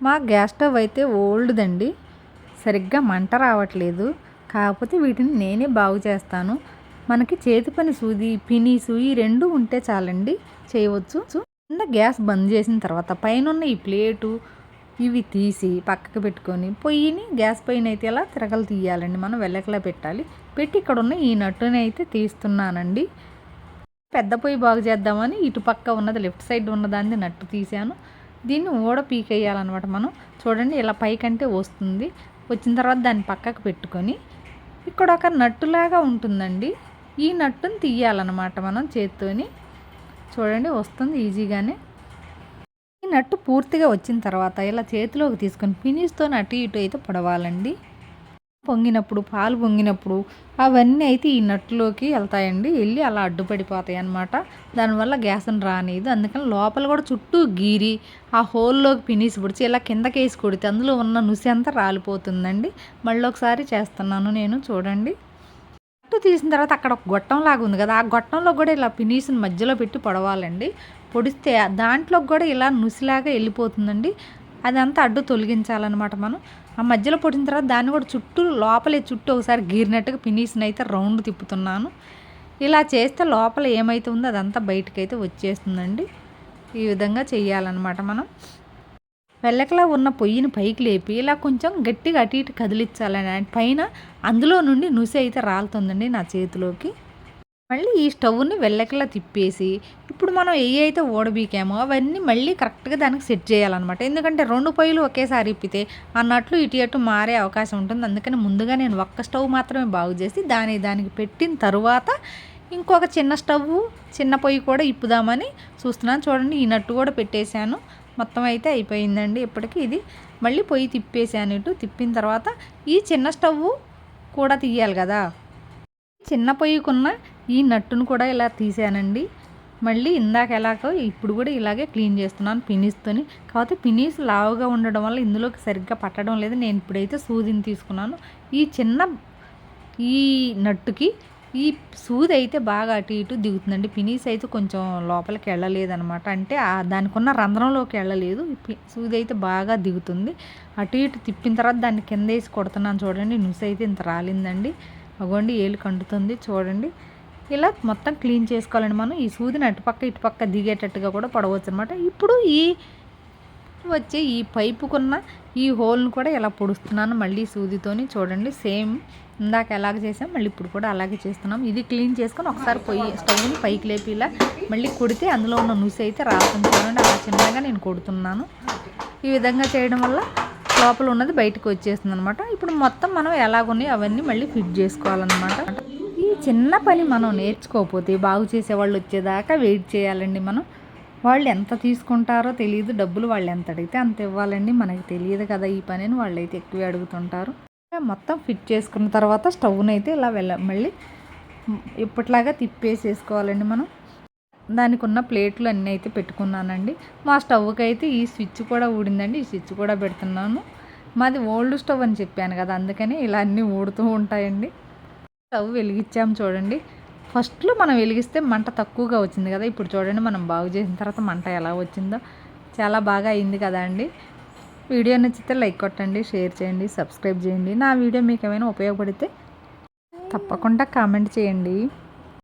మా gas stove అయితే ఓల్డ్దండి. సరిగ్గా మంట రావట్లేదు. కాకపోతే వీటిని నేనే బాగు చేస్తాను. మనకి చేతి పని సూది పిని సూయి రెండు ఉంటే చాలండి. చేయవచ్చు. కింద గ్యాస్ బంద్ చేసిన తర్వాత పైన ఉన్న ఈ ప్లేటు ఇవి తీసి పక్కకు పెట్టుకొని పొయ్యిని గ్యాస్ పైన అయితే ఇలా తిరగలు తీయాలండి మనం వెళ్ళకలా పెట్టాలి. పెట్టి ఇక్కడ ఉన్న ఈ నట్టుని అయితే తీస్తున్నానండి. పెద్ద పొయ్యి బాగు చేద్దామని ఇటు పక్క ఉన్నది లెఫ్ట్ సైడ్ ఉన్నదాన్ని నట్టు తీసాను దీన్ని ఓడ పీకేయాలన్నమాట మనం. చూడండి ఇలా పైకంటే వస్తుంది. వచ్చిన తర్వాత దాన్ని పక్కకు పెట్టుకొని ఇక్కడ ఒక నట్టులాగా ఉంటుందండి. ఈ నట్టును తీయాలన్నమాట మనం చేత్తోని. చూడండి వస్తుంది ఈజీగానే. ఈ నట్టు పూర్తిగా వచ్చిన తర్వాత ఇలా చేతిలోకి తీసుకొని ఫినిష్తో అటు ఇటు అయితే పొడవాలండి. పొంగినప్పుడు పాలు పొంగినప్పుడు అవన్నీ అయితే ఈ నట్టులోకి వెళ్తాయండి. వెళ్ళి అలా అడ్డుపడిపోతాయి అనమాట దానివల్ల గ్యాస్ని రానిది అందుకని లోపల కూడా చుట్టూ గీరి ఆ హోల్లోకి పినిసి పొడిచి ఇలా కిందకి వేసి కొడితే అందులో ఉన్న నుసి అంతా రాలిపోతుందండి. మళ్ళీ ఒకసారి చేస్తున్నాను నేను. చూడండి. నట్టు తీసిన తర్వాత అక్కడ ఒక గొట్టం లాగా ఉంది కదా. ఆ గొట్టంలో కూడా ఇలా పినీసుని మధ్యలో పెట్టి పొడవాలండి. పొడిస్తే దాంట్లో కూడా ఇలా నుసిలాగా వెళ్ళిపోతుందండి. అదంతా అడ్డు తొలగించాలన్నమాట మనం. ఆ మధ్యలో పొడిన తర్వాత దాన్ని కూడా చుట్టూ లోపలే చుట్టూ ఒకసారి గీరినట్టుగా ఫినిష్ని అయితే రౌండ్ తిప్పుతున్నాను. ఇలా చేస్తే లోపల ఏమైతే ఉందో అదంతా బయటకైతే అయితే వచ్చేస్తుందండి. ఈ విధంగా చేయాలన్నమాట మనం. వెళ్ళకలా ఉన్న పొయ్యిని పైకి లేపి ఇలా కొంచెం గట్టిగా అటు ఇటు కదిలించాలని పైన అందులో నుండి నుసి అయితే రాలుతుందండి నా చేతిలోకి. మళ్ళీ ఈ స్టవ్ని వెళ్ళకలా తిప్పేసి ఇప్పుడు మనం ఏ అయితే ఓడబీకామో అవన్నీ మళ్ళీ కరెక్ట్గా దానికి సెట్ చేయాలన్నమాట. ఎందుకంటే రెండు పొయ్యిలు ఒకేసారి ఇప్పితే అన్నట్లు ఇటు అటు మారే అవకాశం ఉంటుంది. అందుకని ముందుగా నేను ఒక్క స్టవ్ మాత్రమే బాగు చేసి దాని దానికి పెట్టిన తర్వాత ఇంకొక చిన్న స్టవ్ చిన్న పొయ్యి కూడా ఇప్పుదామని చూస్తున్నాను. చూడండి ఈ నట్టు కూడా పెట్టేశాను. మొత్తం అయితే అయిపోయిందండి ఇప్పటికీ ఇది. మళ్ళీ పొయ్యి తిప్పేసాను ఇటు. తిప్పిన తర్వాత ఈ చిన్న స్టవ్ కూడా తీయాలి కదా. చిన్న పొయ్యికున్న ఈ నట్టును కూడా ఇలా తీసానండి. మళ్ళీ ఇందాక ఎలాగో ఇప్పుడు కూడా ఇలాగే క్లీన్ చేస్తున్నాను పినీస్తోని కాకపోతే పినీస్ లావుగా ఉండడం వల్ల ఇందులోకి సరిగ్గా పట్టడం లేదు. నేను ఇప్పుడైతే సూదిని తీసుకున్నాను. ఈ చిన్న ఈ నట్టుకి ఈ సూది అయితే బాగా అటు ఇటు దిగుతుందండి. పినీస్ అయితే కొంచెం లోపలికి వెళ్ళలేదనమాట. అంటే దానికి ఉన్న రంధ్రంలోకి వెళ్ళలేదు. సూది అయితే బాగా దిగుతుంది. అటు ఇటు తిప్పిన తర్వాత దాన్ని కింద వేసి కొడుతున్నాను చూడండి. నుసి అయితే ఇంత రాలిందండి. అగోండి ఏలు కండుతుంది చూడండి. ఇలా మొత్తం క్లీన్ చేసుకోవాలండి మనం. ఈ సూదిని అటుపక్క ఇటుపక్క దిగేటట్టుగా కూడా పడవచ్చు అనమాట ఇప్పుడు ఈ వచ్చే ఈ పైపుకున్న ఈ హోల్ని కూడా ఇలా పొడుస్తున్నాను మళ్ళీ సూదితోని చూడండి. సేమ్ ఇందాక ఎలాగ చేసాం మళ్ళీ ఇప్పుడు కూడా అలాగే చేస్తున్నాం. ఇది క్లీన్ చేసుకొని ఒకసారి పొయ్యి స్టవ్ని పైకి లేపి ఇలా మళ్ళీ కొడితే అందులో ఉన్న నుసి అయితే రాస్తుంది చూడండి. అలా చిన్నగా నేను కొడుతున్నాను. ఈ విధంగా చేయడం వల్ల లోపల ఉన్నది బయటకు వచ్చేస్తుంది అనమాట ఇప్పుడు మొత్తం మనం ఎలాగున్నాయి అవన్నీ మళ్ళీ ఫిట్ చేసుకోవాలన్నమాట. చిన్న పని మనం నేర్చుకోకపోతే బాగు చేసేవాళ్ళు వచ్చేదాకా వెయిట్ చేయాలండి మనం. వాళ్ళు ఎంత తీసుకుంటారో తెలియదు డబ్బులు వాళ్ళు ఎంత అడిగితే అంత ఇవ్వాలండి. మనకి తెలియదు కదా ఈ పనిని వాళ్ళు అయితే ఎక్కువ అడుగుతుంటారు. మొత్తం ఫిట్ చేసుకున్న తర్వాత స్టవ్ని అయితే ఇలా వెళ్ళ మళ్ళీ ఇప్పట్లాగా తిప్పేసేసుకోవాలండి మనం. దానికి ఉన్న ప్లేట్లు అన్నీ అయితే పెట్టుకున్నానండి. మా స్టవ్కి అయితే ఈ స్విచ్ కూడా ఊడిందండి ఈ స్విచ్ కూడా పెడుతున్నాను. మాది ఓల్డ్ స్టవ్ అని చెప్పాను కదా అందుకని ఇలా అన్నీ ఊడుతూ ఉంటాయండి. స్టవ్ వెలిగించాము చూడండి. ఫస్ట్లో మనం వెలిగిస్తే మంట తక్కువగా వచ్చింది కదా ఇప్పుడు చూడండి మనం బాగు చేసిన తర్వాత మంట ఎలా వచ్చిందో. చాలా బాగా అయింది కదా అండి. వీడియో నచ్చితే లైక్ కొట్టండి షేర్ చేయండి సబ్స్క్రైబ్ చేయండి. నా వీడియో మీకు ఏమైనా ఉపయోగపడితే తప్పకుండా కామెంట్ చేయండి.